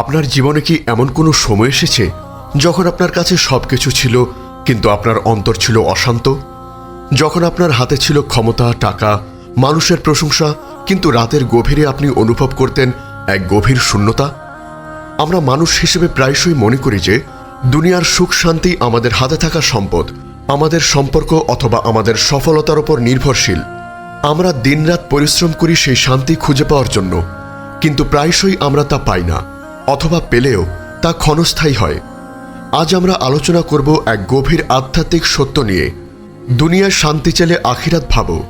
আপনার জীবনে কি এমন কোনো সময় এসেছে যখন আপনার কাছে সব কিছু ছিল, কিন্তু আপনার অন্তর ছিল অশান্ত? যখন আপনার হাতে ছিল ক্ষমতা, টাকা, মানুষের প্রশংসা, কিন্তু রাতের গভীরে আপনি অনুভব করতেন এক গভীর শূন্যতা? আমরা মানুষ হিসেবে প্রায়শই মনে করি যে, দুনিয়ার সুখ শান্তি আমাদের হাতে থাকা সম্পদ, আমাদের সম্পর্ক অথবা আমাদের সফলতার উপর নির্ভরশীল। আমরা দিনরাত পরিশ্রম করি সেই শান্তি খুঁজে পাওয়ার জন্য, কিন্তু প্রায়শই আমরা তা পাই না। অথবা পেলেও তা ক্ষণস্থায়ী হয়। আজ আমরা আলোচনা করব এক গভীর আধ্যাত্মিক সত্য নিয়ে। দুনিয়ার শান্তি চেলে আখিরাত ভাবো।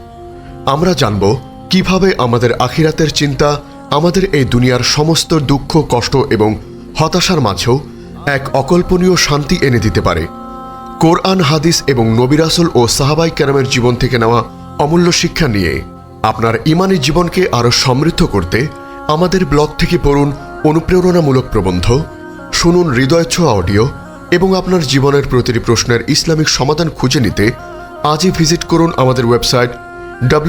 আমরা জানব কীভাবে আমাদের আখিরাতের চিন্তা আমাদের এই দুনিয়ার সমস্ত দুঃখ, কষ্ট এবং হতাশার মাঝেও এক অকল্পনীয় শান্তি এনে দিতে পারে। কোরআন, হাদিস এবং নবিরাসুল ও সাহাবাই ক্যারামের জীবন থেকে নেওয়া অমূল্য শিক্ষা নিয়ে। আপনার ইমানি জীবনকে আরও সমৃদ্ধ করতে আমাদের ব্লগ থেকে পড়ুন অনুপ্রেরণামূলক প্রবন্ধ, শুনুন হৃদয় অডিও এবং আপনার জীবনের প্রতিটি প্রশ্নের ইসলামিক সমাধান খুঁজে নিতে আজই ভিজিট করুন আমাদের ওয়েবসাইট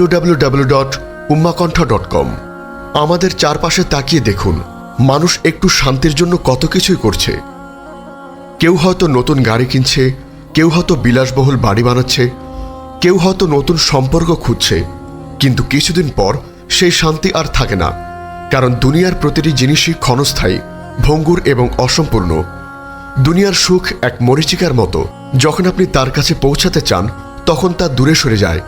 www.ummakantha.com আমাদের চারপাশে তাকিয়ে দেখুন, মানুষ একটু শান্তির জন্য কত কিছুই করছে। কেউ হয়তো নতুন গাড়ি কিনছে, কেউ হয়তো বিলাসবহুল বাড়ি বানাচ্ছে, কেউ হয়তো নতুন সম্পর্ক খুঁজছে, কিন্তু কিছুদিন পর সেই শান্তি আর থাকে না। কারণ দুনিয়ার প্রতিটি জিনিসই ক্ষণস্থায়ী, ভঙ্গুর এবং অসম্পূর্ণ। দুনিয়ার সুখ এক মরিচিকার মতো। যখন আপনি তার কাছে পৌঁছাতে চান, তখন তা দূরে সরে যায়।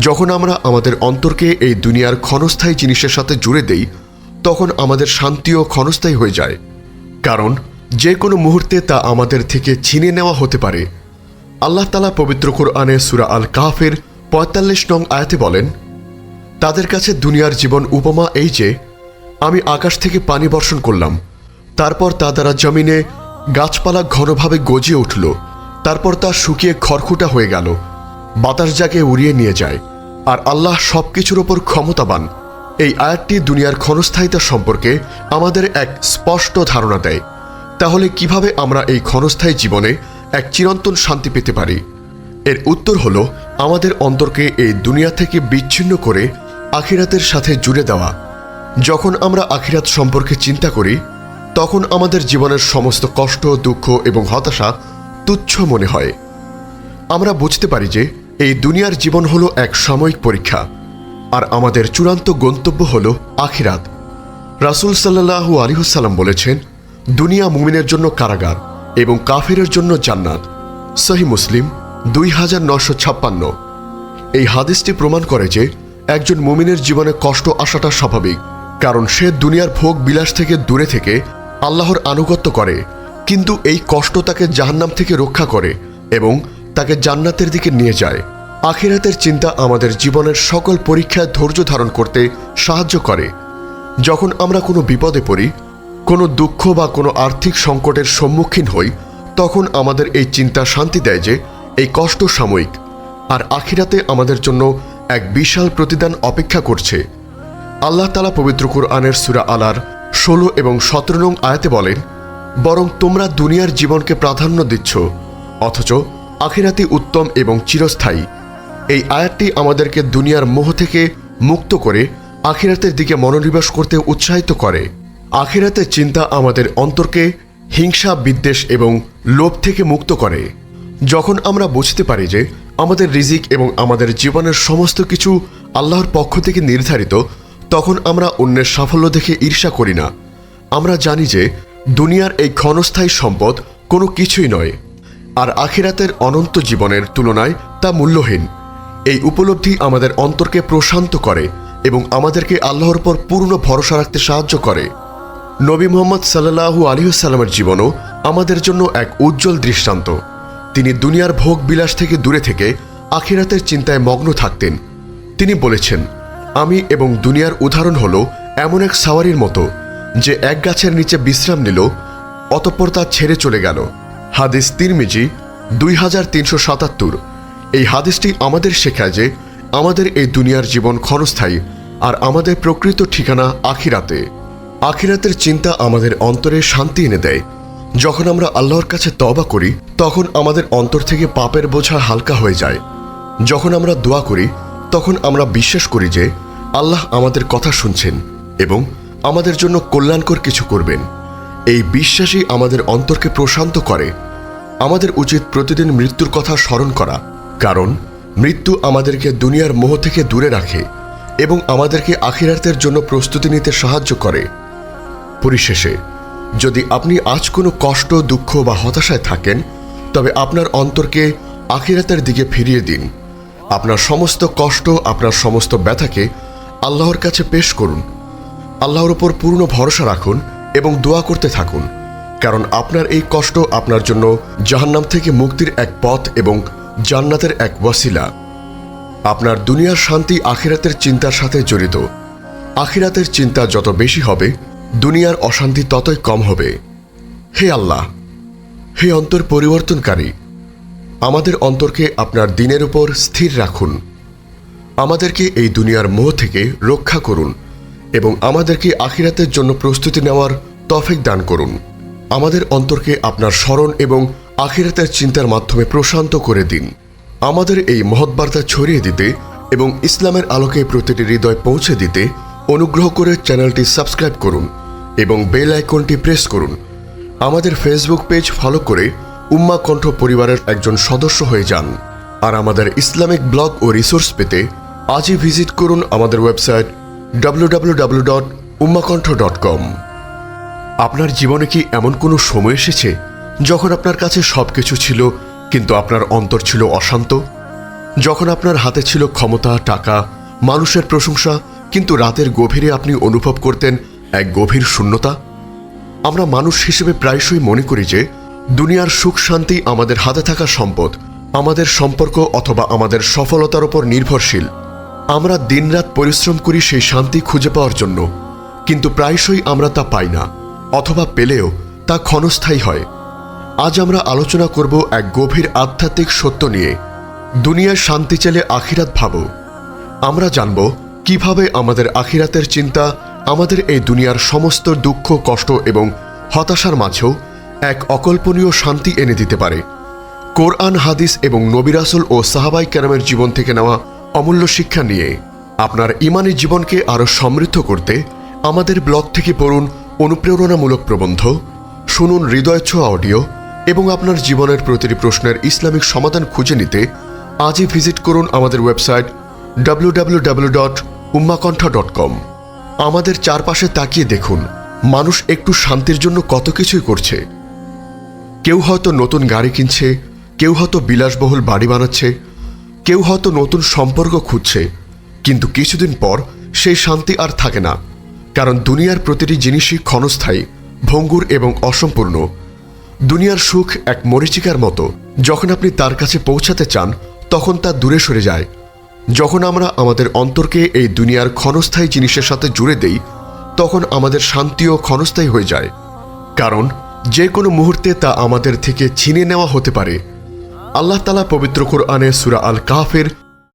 যখন আমরা আমাদের অন্তরকে এই দুনিয়ার ক্ষণস্থায়ী জিনিসের সাথে জুড়ে দেই, তখন আমাদের শান্তিও ক্ষণস্থায়ী হয়ে যায়। কারণ, যে কোনো মুহূর্তে তা আমাদের থেকে ছিনে নেওয়া হতে পারে। আল্লাহ তালা পবিত্র কোরআনে সুরা আল কাফের পঁয়তাল্লিশ নং আয়াতে বলেন, তাদের কাছে দুনিয়ার জীবন উপমা এই যে আমি আকাশ থেকে পানি বর্ষণ করলাম। তারপর তা দ্বারা জমিনে গাছপালা ঘনভাবে গজিয়ে উঠল। তারপর তা শুকিয়ে খড়খুটা হয়ে গেল। বাতাস যাকে উড়িয়ে নিয়ে যায়। আর আল্লাহ সব কিছুর ওপর ক্ষমতাবান। এই আয়াতটি দুনিয়ার ক্ষণস্থায়িতা সম্পর্কে আমাদের এক স্পষ্ট ধারণা দেয়। তাহলে কীভাবে আমরা এই ক্ষণস্থায়ী জীবনে এক চিরন্তন শান্তি পেতে পারি? এর উত্তর হলো, আমাদের অন্তরকে এই দুনিয়া থেকে বিচ্ছিন্ন করে আখিরাতের সাথে জুড়ে দেওয়া। যখন আমরা আখিরাত সম্পর্কে চিন্তা করি, তখন আমাদের জীবনের সমস্ত কষ্ট, দুঃখ এবং হতাশা তুচ্ছ মনে হয়। আমরা বুঝতে পারি যে এই দুনিয়ার জীবন হলো এক সাময়িক পরীক্ষা, আর আমাদের চূড়ান্ত গন্তব্য হল আখিরাত। রাসুল সাল্লাহু আলিহুসাল্লাম বলেছেন, দুনিয়া মুমিনের জন্য কারাগার এবং কাফেরের জন্য জান্নাত। সহি মুসলিম দুই হাজার নশো ছাপ্পান্ন। এই হাদিসটি প্রমাণ করে যে একজন মুমিনের জীবনে কষ্ট আসাটা স্বাভাবিক। কারণ সে দুনিয়ার ভোগ বিলাস থেকে দূরে থেকে আল্লাহর আনুগত্য করে, কিন্তু এই কষ্ট তাকে জাহান্নাম থেকে রক্ষা করে এবং তাকে জান্নাতের দিকে নিয়ে যায়। আখিরাতের চিন্তা আমাদের জীবনের সকল পরীক্ষায় ধৈর্য ধারণ করতে সাহায্য করে। যখন আমরা কোনো বিপদে পড়ি, কোনো দুঃখ বা কোনো আর্থিক সংকটের সম্মুখীন হই, তখন আমাদের এই চিন্তা শান্তি দেয় যে এই কষ্ট সাময়িক, আর আখিরাতে আমাদের জন্য এক বিশাল প্রতিদান অপেক্ষা করছে। আল্লাহ তালা পবিত্র কুরআনের সুরা আলার ষোলো এবং সতেরো নং আয়াতে বলেন, বরং তোমরা দুনিয়ার জীবনকে প্রাধান্য দিচ্ছ, অথচ আখিরাতি উত্তম এবং চিরস্থায়ী। এই আয়াতটি আমাদেরকে দুনিয়ার মোহ থেকে মুক্ত করে আখিরাতের দিকে মনোনিবেশ করতে উৎসাহিত করে। আখিরাতের চিন্তা আমাদের অন্তরকে হিংসা, বিদ্বেষ এবং লোভ থেকে মুক্ত করে। যখন আমরা বুঝতে পারি যে আমাদের রিজিক এবং আমাদের জীবনের সমস্ত কিছু আল্লাহর পক্ষ থেকে নির্ধারিত তখন আমরা অন্যের সাফল্য দেখে ঈর্ষা করি না। আমরা জানি যে দুনিয়ার এই ক্ষণস্থায়ী সম্পদ কোনো কিছুই নয়, আর আখিরাতের অনন্ত জীবনের তুলনায় তা মূল্যহীন। এই উপলব্ধি আমাদের অন্তরকে প্রশান্ত করে এবং আমাদেরকে আল্লাহর উপর পূর্ণ ভরসা রাখতে সাহায্য করে। নবী মোহাম্মদ সাল্লাহু আলিহাল্লামের জীবনও আমাদের জন্য এক উজ্জ্বল দৃষ্টান্ত। তিনি দুনিয়ার ভোগ বিলাস থেকে দূরে থেকে আখিরাতের চিন্তায় মগ্ন থাকতেন। তিনি বলেছেন আমি এবং দুনিয়ার উদাহরণ হলো এমন এক সাওয়ারির মতো, যে এক গাছের নিচে বিশ্রাম নিল, অতঃপর তা ছেড়ে চলে গেল। হাদিস তিরমিজি দুই হাজার তিনশো সাতাত্তর। এই হাদিসটি আমাদের শেখায় যে আমাদের এই দুনিয়ার জীবন ক্ষণস্থায়ী আর আমাদের প্রকৃত ঠিকানা আখিরাতে। আখিরাতের চিন্তা আমাদের অন্তরে শান্তি এনে দেয়। যখন আমরা আল্লাহর কাছে তবা করি, তখন আমাদের অন্তর থেকে পাপের বোঝা হালকা হয়ে যায়। যখন আমরা দোয়া করি, তখন আমরা বিশ্বাস করি যে আল্লাহ আমাদের কথা শুনছেন এবং আমাদের জন্য কল্যাণকর কিছু করবেন। এই বিশ্বাসই আমাদের অন্তরকে প্রশান্ত করে। আমাদের উচিত প্রতিদিন মৃত্যুর কথা স্মরণ করা, কারণ মৃত্যু আমাদেরকে দুনিয়ার মোহ থেকে দূরে রাখে এবং আমাদেরকে আখিরাতের জন্য প্রস্তুতি নিতে সাহায্য করে। পরিশেষে, যদি আপনি আজ কোনো কষ্ট, দুঃখ বা হতাশায় থাকেন, তবে আপনার অন্তরকে আখিরাতের দিকে ফিরিয়ে দিন। আপনার সমস্ত কষ্ট, আপনার সমস্ত ব্যথাকে আল্লাহর কাছে পেশ করুন। আল্লাহর উপর পূর্ণ ভরসা রাখুন এবং দোয়া করতে থাকুন, কারণ আপনার এই কষ্ট আপনার জন্য জাহান্নাম থেকে মুক্তির এক পথ এবং জান্নাতের এক ওয়াসিলা। আপনার দুনিয়ার শান্তি আখিরাতের চিন্তার সাথে জড়িত। আখিরাতের চিন্তা যত বেশি হবে, দুনিয়ার অশান্তি ততই কম হবে। হে আল্লাহ, হে অন্তর পরিবর্তনকারী, আমাদের অন্তরকে আপনার দিনের উপর স্থির রাখুন। আমাদেরকে এই দুনিয়ার মোহ থেকে রক্ষা করুন এবং আমাদেরকে আখিরাতের জন্য প্রস্তুতি নেওয়ার তফেক দান করুন। আমাদের অন্তরকে আপনার স্মরণ এবং আখিরাতের চিন্তার মাধ্যমে প্রশান্ত করে দিন। আমাদের এই মহৎবার্তা ছড়িয়ে দিতে এবং ইসলামের আলোকে প্রতিটি হৃদয় পৌঁছে দিতে অনুগ্রহ করে চ্যানেলটি সাবস্ক্রাইব করুন এবং বেল আইকনটি প্রেস করুন। আমাদের ফেসবুক পেজ ফলো করে উম্মা কণ্ঠ পরিবারের একজন সদস্য হয়ে যান। আর আমাদের ইসলামিক ব্লগ ও রিসোর্স পেতে আজই ভিজিট করুন আমাদের ওয়েবসাইট কম আপনার জীবনে কি এমন কোনো সময় এসেছে যখন আপনার কাছে সব কিছু ছিল কিন্তু আপনার অন্তর ছিল অশান্ত? যখন আপনার হাতে ছিল ক্ষমতা, টাকা, মানুষের প্রশংসা, কিন্তু রাতের গভীরে আপনি অনুভব করতেন এক গভীর শূন্যতা? আমরা মানুষ হিসেবে প্রায়শই মনে করি যে, দুনিয়ার সুখ শান্তি আমাদের হাতে থাকা সম্পদ, আমাদের সম্পর্ক অথবা আমাদের সফলতার উপর নির্ভরশীল। আমরা দিনরাত পরিশ্রম করি সেই শান্তি খুঁজে পাওয়ার জন্য, কিন্তু প্রায়শই আমরা তা পাই না, অথবা পেলেও তা ক্ষণস্থায়ী হয়। আজ আমরা আলোচনা করব এক গভীর আধ্যাত্মিক সত্য নিয়ে। দুনিয়ার শান্তি চেলে আখিরাত ভাবো। আমরা জানব কীভাবে আমাদের আখিরাতের চিন্তা আমাদের এই দুনিয়ার সমস্ত দুঃখ, কষ্ট এবং হতাশার মাঝেও এক অকল্পনীয় শান্তি এনে দিতে পারে। কোরআন, হাদিস এবং নবিরাসুল ও সাহাবাই ক্যারামের জীবন থেকে নেওয়া অমূল্য শিক্ষা নিয়ে আপনার ইমানি জীবনকে আরও সমৃদ্ধ করতে আমাদের ব্লগ থেকে পড়ুন অনুপ্রেরণামূলক প্রবন্ধ, শুনুন হৃদয় ছোঁয়া অডিও এবং আপনার জীবনের প্রতিটি প্রশ্নের ইসলামিক সমাধান খুঁজে নিতে আজই ভিজিট করুন আমাদের ওয়েবসাইট ডাব্লিউ ডট উম্মাকণ্ঠ ডট কম আমাদের চারপাশে তাকিয়ে দেখুন, মানুষ একটু শান্তির জন্য কত কিছুই করছে। কেউ হয়তো নতুন গাড়ি কিনছে, কেউ হয়তো বিলাসবহুল বাড়ি বানাচ্ছে কেউ হয়তো নতুন সম্পর্ক খুঁজছে, কিন্তু কিছুদিন পর সেই শান্তি আর থাকে না, কারণ দুনিয়ার প্রতিটি জিনিসই ক্ষণস্থায়ী, ভঙ্গুর এবং অসম্পূর্ণ। দুনিয়ার সুখ এক মরিচিকার মতো, যখন আপনি তার কাছে পৌঁছাতে চান, তখন তা দূরে সরে যায়। যখন আমরা আমাদের অন্তরকে এই দুনিয়ার ক্ষণস্থায়ী জিনিসের সাথে জুড়ে দেই, তখন আমাদের শান্তিও ক্ষণস্থায়ী হয়ে যায়। কারণ যে কোনো মুহূর্তে তা আমাদের থেকে ছিনে নেওয়া হতে পারে। আল্লাহ তালা পবিত্র কোরআনে সুরা আল কাফের